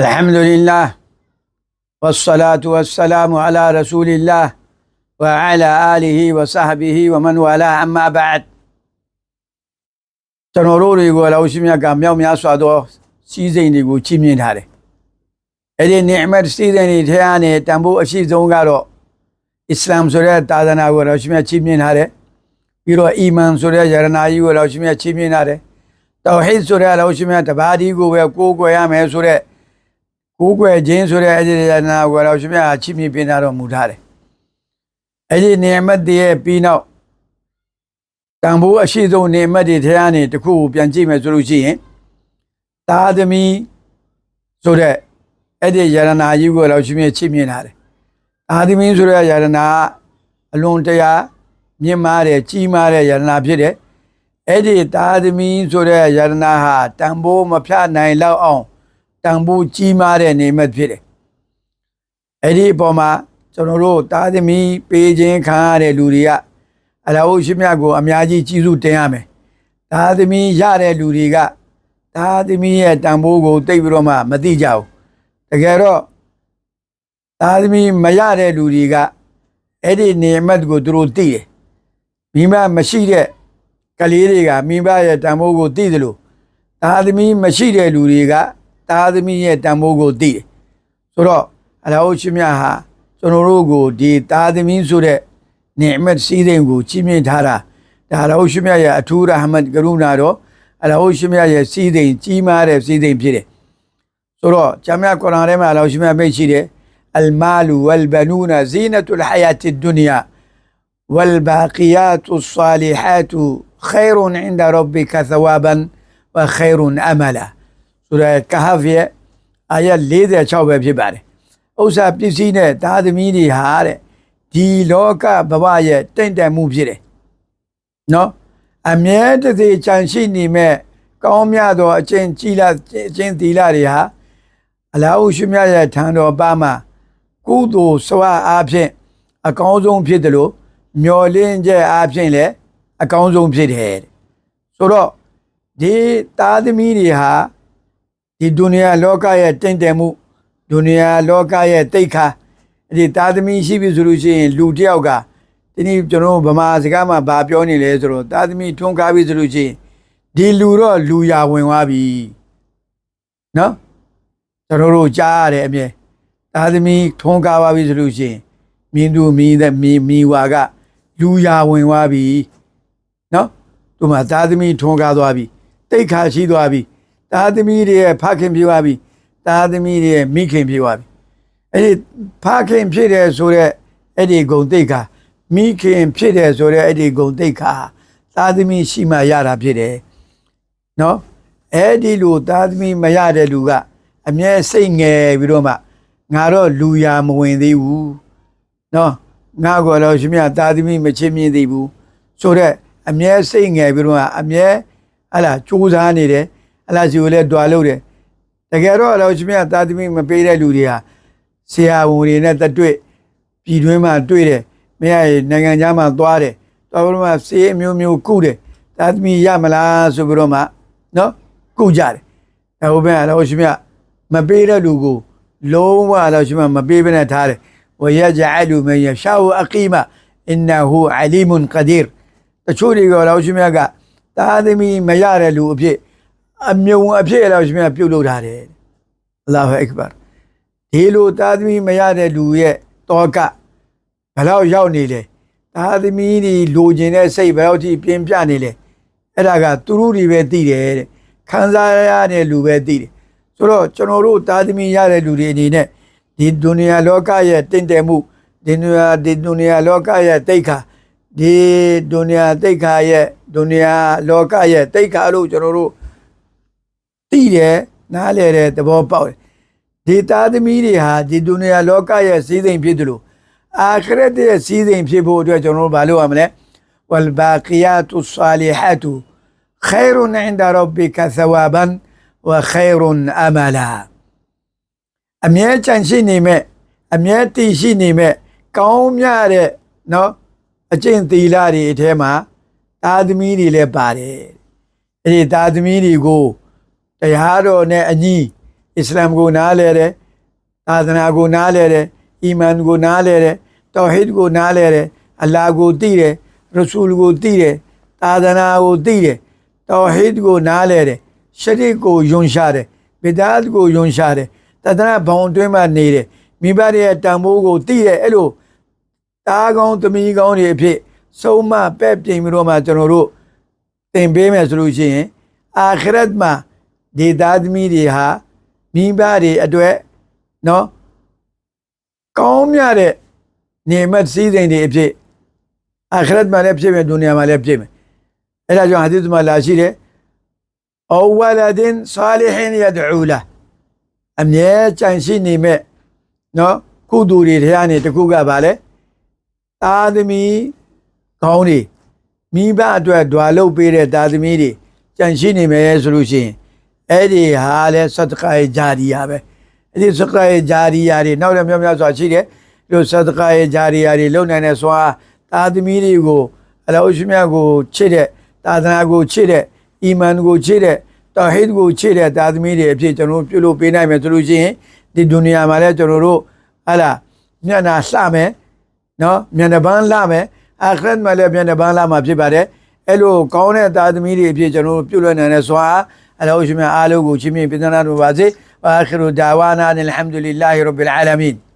الحمد لله والصلاة والسلام على رسول الله وعلى آله وصحبه ومن والاه أما بعد ကျွန်တော်တို့တွေကိုလောရှိမြတ်ကမြောက်များစွာသောစီးစိမ်တွေကိုချီးမြှင့်ထားတယ်။အဲ့ဒီနိအမတ်စီးစိမ်တွေထဲကနေတန်ဖိုးအရှိဆုံးကတော့အစ္စလာမ်ဆိုတဲ့သာသနာကိုလောရှိမြတ်ချီးမြှင့်ထားတယ်။ပြီးတော့အီမန်ဆိုတဲ့ယရနာကြီးကိုလောရှိမြတ်ချီးမြှင့်ထားတယ်။တောဟိဒ်ဆိုတဲ့လောရှိမြတ်တပါးဒီကိုပဲကိုးကွယ်ရမယ်ဆိုတဲ့ ကိုးကွယ်ခြင်းဆိုတဲ့အဲ့ဒီယရနာကိုလောရှိမြတ်ချီးမြှင့်ပြထားတော်မူထားတယ်။အဲ့ဒီနိအမတ်တွေရဲ့ပြီးနောက်တန်ဖိုးအရှိဆုံးနေမတ်တွေထဲကနေတစ်ခုကိုပြန်ကြည့်မယ်ဆိုလို့ရှိရင်သာသမီဆိုတဲ့အဲ့ဒီယရနာကြီးကိုတော့ရှင်မြင့်ချစ်မြင်လာတယ်။သာသမီဆိုတဲ့ယရနာအလွန်တရာမြင့်မားတဲ့ကြီးမားတဲ့ယရနာဖြစ်တယ်။အဲ့ဒီသာသမီဆိုတဲ့ယရနာဟာတန်ဖိုးမဖြတ်နိုင်လောက်အောင် တန်ဖိုးကြီးမားတဲ့နေမတ်ဖြစ်တယ်။အဲ့ဒီအပေါ်မှာကျွန်တော်တို့သာသမီပေးခြင်းခံရတဲ့လူတွေကအလာဟုတ်ရှိမြတ်ကိုအများကြီးကြီးစုတင်ရမယ်။ဒါသမီးရတဲ့လူတွေကဒါသမီးရဲ့တန်ဖိုးကိုတိတ်ပြီးတော့မှမသိကြဘူး။တကယ်တော့ဒါသမီးမရတဲ့လူတွေကအဲ့ဒီနေမတ်ကိုသူတို့သိတယ်။မိမမရှိတဲ့ကလေးတွေကမိဘရဲ့တန်ဖိုးကိုသိတယ်လို့ဒါသမီးမရှိတဲ့လူတွေက ဒါသမီးရဲ့တန်ဖိုးကိုသိတယ်။ဆိုတော့အလာဟုတ်ရှိမြတ်ဟာကျွန်တော်တို့ကိုဒီဒါသမီးဆိုတဲ့နိအမတ်စီးတဲ့ကိုကြီးမြင့်ထားတာဒါအလဟုတ်ရှိမြတ်ရဲ့အထူးရဟမတ်ကရုဏာတော့အလဟုတ်ရှိမြတ်ရဲ့စီးတဲ့ကြီးမားတဲ့စီးတဲ့ဖြစ်တယ်ဆိုတော့ဂျမ်းမြတ်ကုရ်အာန်ထဲမှာအလဟုတ်ရှိမြတ်မိတ်ရှိတယ်အလ်မာလူဝလ်ဘနူနာဇီနတုလ်ဟယာတ်ဒုနီယာ والباقيات الصالحات خير عند ربك ثوابا وخير املا ဆိုရယ်ကဟဖ်ရဲ့အာယတ်46ပဲဖြစ်ပါတယ်ဥစ္စာပစ္စည်းနဲ့သားသမီးတွေဟာတဲ့ဒီလောကဘဝရဲ့တင့်တယ်မှုဖြစ်တယ်နော်အမြဲတစေချန်ရှိနေမဲ့ကောင်းမြတ်သောအကျင့်ကြည်လာအကျင့်သီလတွေဟာအလာဟုရှိမြတ်ရဲ့ထံတော်ပါမှာကုသိုလ်စွာအားဖြင့်အကောင်းဆုံးဖြစ်တယ်လို့မျော်လင့်ချက်အားဖြင့်လည်းအကောင်းဆုံးဖြစ်တယ်ဆိုတော့ဒီသားသမီးတွေဟာ ဒီဒုနီယာလောကရဲ့တင့်တယ်မှုဒုနီယာလောကရဲ့တိတ်ခါအဲ့ဒီသားသမီးရှိပြီဆိုလို့ရှိရင်လူတစ်ယောက်ကဒီနေ့ကျွန်တော်ဗမာစကားမှာဗာပြောနေလဲဆိုတော့သားသမီးထွန်းကားပြီဆိုလို့ရှိရင်ဒီလူတော့လူရဝင်သွားပြီနော်ကျွန်တော်တို့ကြားရတဲ့အမြဲသားသမီးထွန်းကားပါပြီဆိုလို့ရှိရင်မြင်းသူမြင်းတဲ့မြင်းမီဝါကလူရဝင်သွားပြီနော်သူမှသားသမီးထွန်းကားသွားပြီတိတ်ခါရှိသွားပြီ သားသမီးတွေရဲ့ဖခင်ပြေသွားပြီသားသမီးတွေရဲ့မိခင်ပြေသွားပြီအဲ့ဒီဖခင်ဖြစ်တယ်ဆိုတော့အဲ့ဒီဂုံတိတ်ခါမိခင်ဖြစ်တယ်ဆိုတော့အဲ့ဒီဂုံတိတ်ခါသာသမီရှိမှရတာဖြစ်တယ်နော်အဲ့ဒီလိုသာသမီမရတဲ့လူကအမြဲစိတ်ငယ်ပြီးတော့မှငါတော့လူရမဝင်သေးဘူးနော်ငါကတော့ရှင်မြတ်သာသမီမချင်းမြင်သေးဘူးဆိုတော့အမြဲစိတ်ငယ်ပြီးတော့မှအမြဲဟလာစူးစမ်းနေတယ် ဟလာစီကိုလည်းတွာလို့တယ်တကယ်တော့အလောရှင်မြတ်သာသမီမပေးတဲ့လူတွေဟာဆရာဝန်တွေနဲ့တတွေ့ပြည်တွင်းမှာတွေ့တယ်မရရင်နိုင်ငံခြားမှာသွားတယ်သွားပြီးတော့မှဆေးအမျိုးမျိုးကုတယ်သာသမီရမလားဆိုပြီးတော့မှနော်ကုကြတယ်ဒါဟုတ်ပဲအလောရှင်မြတ်မပေးတဲ့လူကိုလုံးဝအလောရှင်မြတ်မပေးဘဲနဲ့ထားတယ်ဝရဂျအလူမယရှာဝအကီမအင်နဟူအလီမွန်ကဒီရတချို့တွေကလောရှင်မြတ်ကသာသမီမရတဲ့လူအဖြစ် အမြုံအဖြစ်အလောရှင်မြတ်ပြုတ်လုပ်ထားတယ်အလ္လာဟ်အက္ဘာဒီလိုသားသမီးမရတဲ့လူရဲ့တောကဘယ်တော့ရောက်နေလဲသားသမီးတွေလိုချင်တဲ့စိတ်ဘယ်တော့ထိပြင်းပြနေလဲအဲ့ဒါကသူတို့တွေပဲသိတယ်တဲ့ခံစားရတဲ့လူပဲသိတယ်ဆိုတော့ကျွန်တော်တို့သားသမီးရတဲ့လူတွေအနေနဲ့ဒီဒုနီယာလောကရဲ့တင့်တယ်မှုဒီဒုနီယာဒီဒုနီယာလောကရဲ့တိတ်ခါဒီဒုနီယာတိတ်ခါရဲ့ဒုနီယာလောကရဲ့တိတ်ခါလို့ကျွန်တော်တို့ သိတယ်နားလည်တယ်သဘောပေါက်တယ်ဒေတာသမီးတွေဟာဒီဒုနီယာလောကရဲ့စည်းစိမ်ဖြစ်တယ်လို့အာခရက်ရဲ့စည်းစိမ်ဖြစ်ဖို့အတွက်ကျွန်တော်တို့မလုပ်ရမလဲဝလ်ဘာကီယာတုဆာလီဟာတုခိုင်ရွန်အင်ဒါရဘ်ဘီကသဝါဘန်ဝခိုင်ရွန်အမလာအမြဲချန်ရှိနေမဲ့အမြဲတည်ရှိနေမဲ့ကောင်းမြတ်တဲ့နော်အကျင့်သီလတွေအထဲမှာသာသမီတွေလည်းပါတယ်အဲ့ဒီသာသမီတွေကို တရားတော်နဲ့အညီအစ္စလာမ်ကိုနားလဲတယ်သာသနာကိုနားလဲတယ်အီမန်ကိုနားလဲတယ်တောဟီဒ်ကိုနားလဲတယ်အလ္လာဟ်ကိုသိတယ်ရဆူလ်ကိုသိတယ်သာသနာကိုသိတယ်တောဟီဒ်ကိုနားလဲတယ်ရှရစ်ကိုယွန်ရှာတယ်ဘီဒါတ်ကိုယွန်ရှာတယ်သာသနာဘောင်အတွင်းမှာနေတယ်မိဘတွေရဲ့တန်ဖိုးကိုသိတယ်အဲ့လိုတားကောင်းသမီးကောင်းတွေအဖြစ်ဆုံးမပဲ့ပြင်ပြီးတော့မှကျွန်တော်တို့သင်ပေးမယ်ဆိုလို့ရှိရင်အာခရတ်မှာ ဒီသားသမီးတွေဟာမိဘတွေအတွက်နော်ကောင်းမြတဲ့နေမတ်စည်းစိမ်တွေအဖြစ်အာခရတ်မှာလည်းဖြစ်မယ်ဒုနီယာမှာလည်းဖြစ်မယ်အဲ့ဒါကြောင့်ဟာဒီသမှာလာရှိတယ်အောဝလဒင်ဆာလီဟင်ယဒူလာအမြဲကြံရှိနေမဲ့နော်ကုသိုလ်တွေတရားနေတစ်ခုကပါလဲသားသမီးကောင်းတွေမိဘအတွက်ဓွာလုတ်ပေးတဲ့သားသမီးတွေကြံရှိနေမယ်ဆိုလို့ရှိရင် အဲ့ဒီဟာလဲဆတ်ကာရဲ့ဂျာရီယာပဲအဲ့ဒီဆတ်ကာရဲ့ဂျာရီယာတွေနောက်လည်းမြောက်မြောက်စွာရှိတယ်ဒီလိုဆတ်ကာရဲ့ဂျာရီယာတွေလုံနိုင်တဲ့စွာသားသမီးတွေကိုအလ္လာဟ်ရှိမြတ်ကိုချစ်တဲ့သာသနာကိုချစ်တဲ့အီမန်ကိုချစ်တဲ့တောဟီဒ်ကိုချစ်တဲ့သားသမီးတွေအဖြစ်ကျွန်တော်တို့ပြုလုပ်ပေးနိုင်မယ်ဆိုလို့ရှိရင်ဒီဒုနီယာမှာလည်းကျွန်တော်တို့ဟာလာမျက်နှာလှမယ်နော်မျက်နှာပန်းလာမယ်အခရတ်မှာလည်းမျက်နှာပန်းလာမှာဖြစ်ပါတယ်အဲ့လိုကောင်းတဲ့သားသမီးတွေအဖြစ်ကျွန်တော်တို့ပြုလုပ်နိုင်တဲ့စွာ အလ္လာဟ်ရှင်မြတ်အားလုံးကိုချီးမြှ